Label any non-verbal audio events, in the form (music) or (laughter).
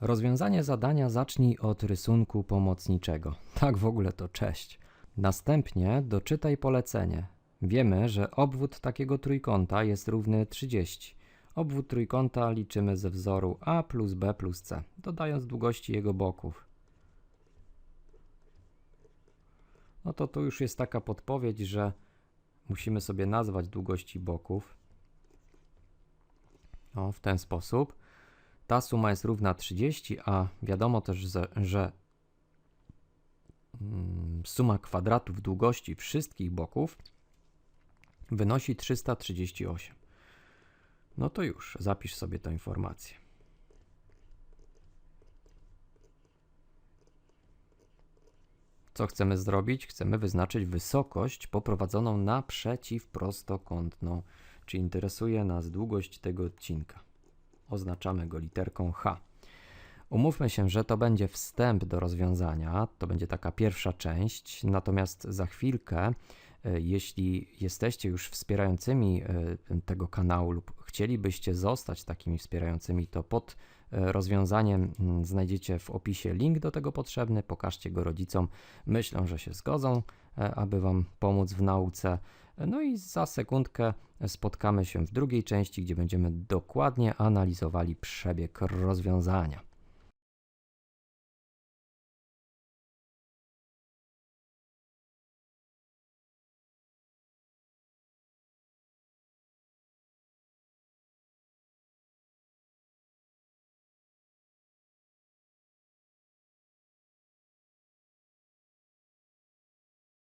Rozwiązanie zadania zacznij od rysunku pomocniczego. (laughs) Tak w ogóle to cześć. Następnie doczytaj polecenie. Wiemy, że obwód takiego trójkąta jest równy 30. Obwód trójkąta liczymy ze wzoru a plus b plus c, dodając długości jego boków. No to tu już jest taka podpowiedź, że musimy sobie nazwać długości boków. O, w ten sposób. Ta suma jest równa 30, a wiadomo też, że, mm, suma kwadratów długości wszystkich boków wynosi 338. No to już, zapisz sobie tę informację. Co chcemy zrobić? Chcemy wyznaczyć wysokość poprowadzoną na przeciwprostokątną, czyli interesuje nas długość tego odcinka. Oznaczamy go literką H. Umówmy się, że to będzie wstęp do rozwiązania, to będzie taka pierwsza część, natomiast za chwilkę, jeśli jesteście już wspierającymi e, tego kanału lub chcielibyście zostać takimi wspierającymi, to pod e, rozwiązaniem mm, znajdziecie w opisie link do tego potrzebny. Pokażcie go rodzicom. Myślę, że się zgodzą, e, aby Wam pomóc w nauce. No i za sekundkę spotkamy się w drugiej części, gdzie będziemy dokładnie analizowali przebieg rozwiązania.